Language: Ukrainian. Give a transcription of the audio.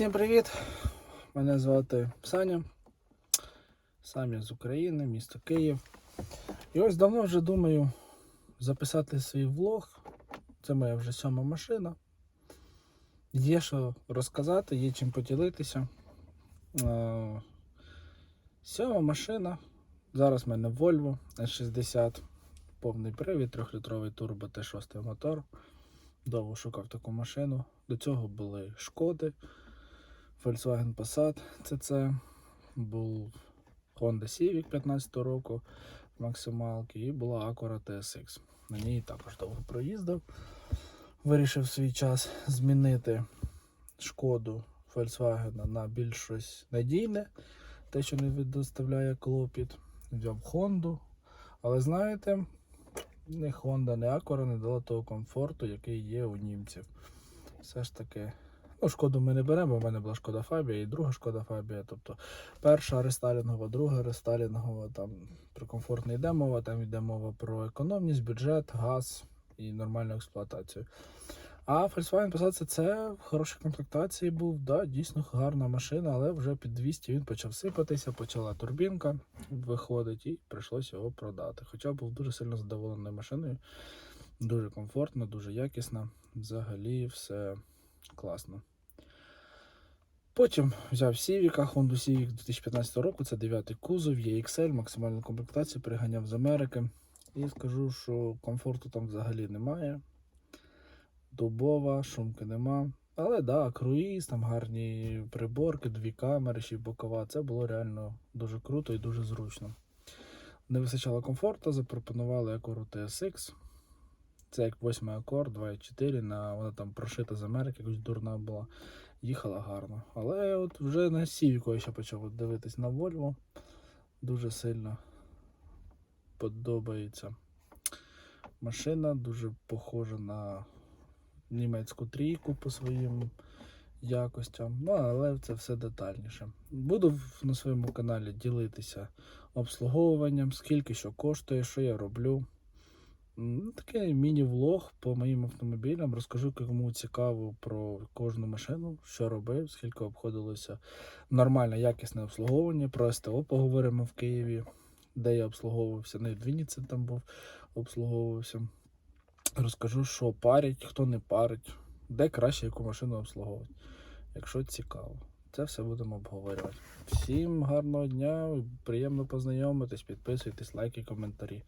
Всім привіт! Мене звати Саня. Сам я з України, місто Київ. І ось давно вже думаю записати свій влог. Це моя вже сьома машина. Є що розказати, є чим поділитися. Е, Сьома машина. Зараз в мене Volvo S60, повний привід, 3-літровий турбо Т6 мотор. Довго шукав таку машину. До цього були Шкоди, Volkswagen Passat CC, був Honda Civic 15 року максималки і була Acura TSX. На ній також довго проїздив. Вирішив свій час змінити шкоду Volkswagen на більш щось надійне, те, що не доставляє клопіт. Взяв Honda. Але знаєте, ні Honda, ні Acura не дала того комфорту, який є у німців. Все ж таки. Ну, шкоду ми не беремо, у мене була шкода Фабія і друга шкода Фабія. Тобто перша рестайлінгова, друга рестайлінгова, там про комфорт не йде мова, там йде мова про економність, бюджет, газ і нормальну експлуатацію. А Volkswagen Passat це в хорошій комплектації був, да, дійсно гарна машина, але вже під 200 він почав сипатися, почала турбінка виходить і прийшлося його продати. Хоча був дуже сильно задоволений машиною, дуже комфортно, дуже якісно. Взагалі все класно. Потім взяв Сівіка, Honda Civic 2015 року, це 9 кузов, є XL, максимальну комплектацію, приганяв з Америки. І скажу, що комфорту там взагалі немає. Дубова, шумки нема. Але да, круїз, там гарні приборки, дві камери, ще й бокова. Це було реально дуже круто і дуже зручно. Не вистачало комфорту, запропонували Acura TSX. Це як восьмий акорд, 2.4, на, вона там прошита з Америки, якось дурна була. Їхала гарно. Але от вже на Сівіку я ще почав дивитись на Volvo. Дуже сильно подобається. Машина дуже похожа на німецьку трійку по своїм якостям. Ну, але це все детальніше. Буду на своєму каналі ділитися обслуговуванням, скільки що коштує, що я роблю. М, Такий міні-влог по моїм автомобілям. Розкажу, кому цікаво про кожну машину, що робив, скільки обходилося нормальне, якісне обслуговування. Про СТО поговоримо в Києві, де я обслуговувався. Не в Вінниці там був, обслуговувався. Розкажу, що парять, хто не парить, де краще яку машину обслуговувати. Якщо цікаво, це все будемо обговорювати. Всім гарного дня, приємно познайомитись, підписуйтесь, лайки, коментарі.